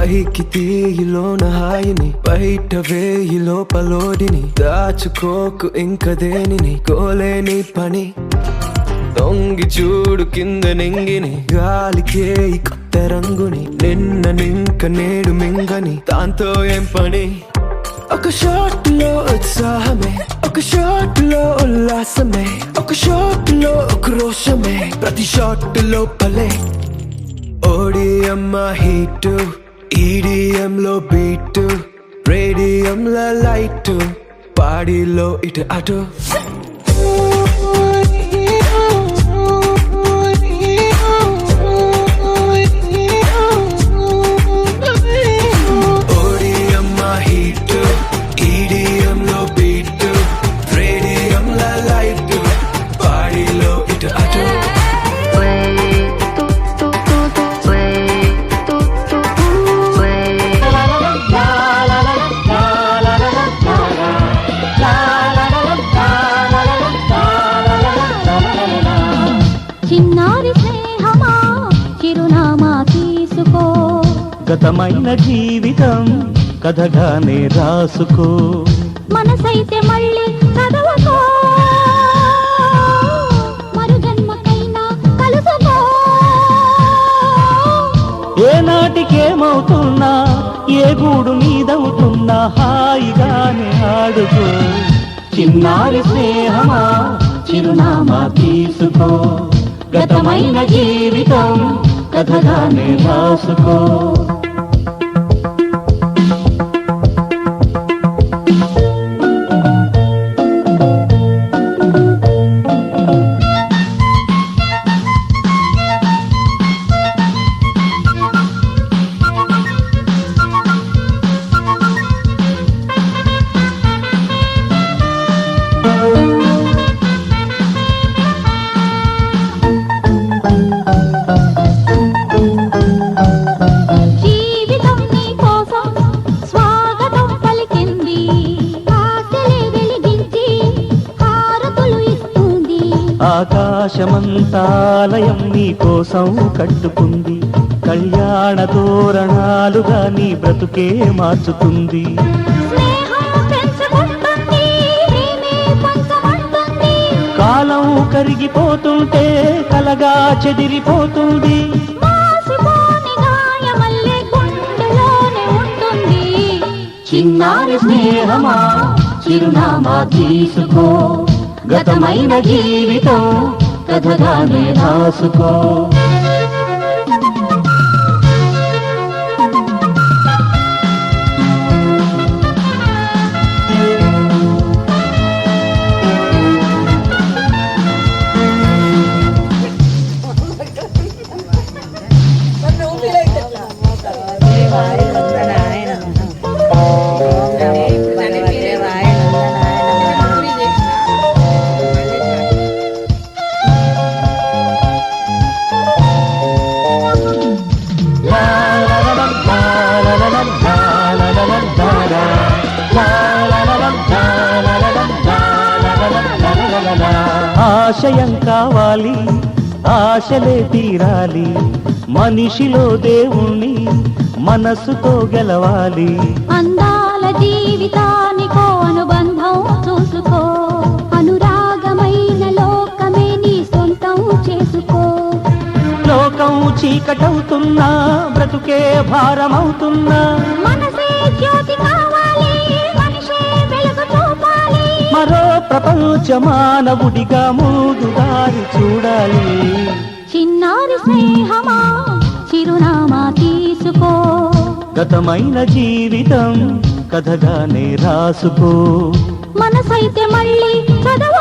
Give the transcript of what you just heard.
పైకి తీయిలోన హాయిని బయట వేయి లోపలోడిని దాచుకోకు ఇంక దేనిని కోలేని పని. తొంగి చూడు కింద నింగిని గాలికే కొత్త రంగుని నిన్న నింక నేడు మింగని దాంతో ఏం పని? ఒక షాట్లో ఉత్సాహమే ఒక షాట్లో ఉల్లాసమే ఒక షాట్లో ఉక్రోషమే ప్రతి షాట్లో పలే ఓడిఎం హీటు ఈడిఎంలో బీట్ రేడియం లైట్ పాడిలో ఇటు అటు. గతమైన జీవితం కథగానే రాసుకో. మనసైతే మళ్ళీ కలుసుకో. ఏ గూడు నీదవుతున్నా హాయిగానే ఆడుకో. చిన్నారి స్నేహమా చిరునామా తీసుకో. గతమైన జీవితం కథగానే రాసుకో. ఆకాశమంతాలయం నీ కోసం కట్టుకుంది. కళ్యాణ తోరణాలుగా నీ బ్రతుకే మార్చుతుంది. కాలం కరిగిపోతుంటే కలగా చెదిరిపోతుంది. చిన్నారి స్నేహమా చిరునామా తీసుకో. గతమైన జీవితం కథగానే రాసుకో. ఆశయం కావాలి ఆశలే తీరాలి. మనిషిలో దేవుణ్ణి మనసుతో గెలవాలి. అందాల జీవితానికో అనుబంధం చూసుకో. అనురాగమైన లోకమే నీ సొంతం చేసుకో. లోకం చీకటవుతున్నా బ్రతుకే భారమవుతున్నా. మనసే జ్యోతి ప్రపంచ మానవుడిగా మూదుదారి చూడాలి. చిన్నారి స్నేహమా చిరునామా తీసుకో. గతమైన జీవితం కథగానే రాసుకో. మనసైతే మళ్ళీ చదవ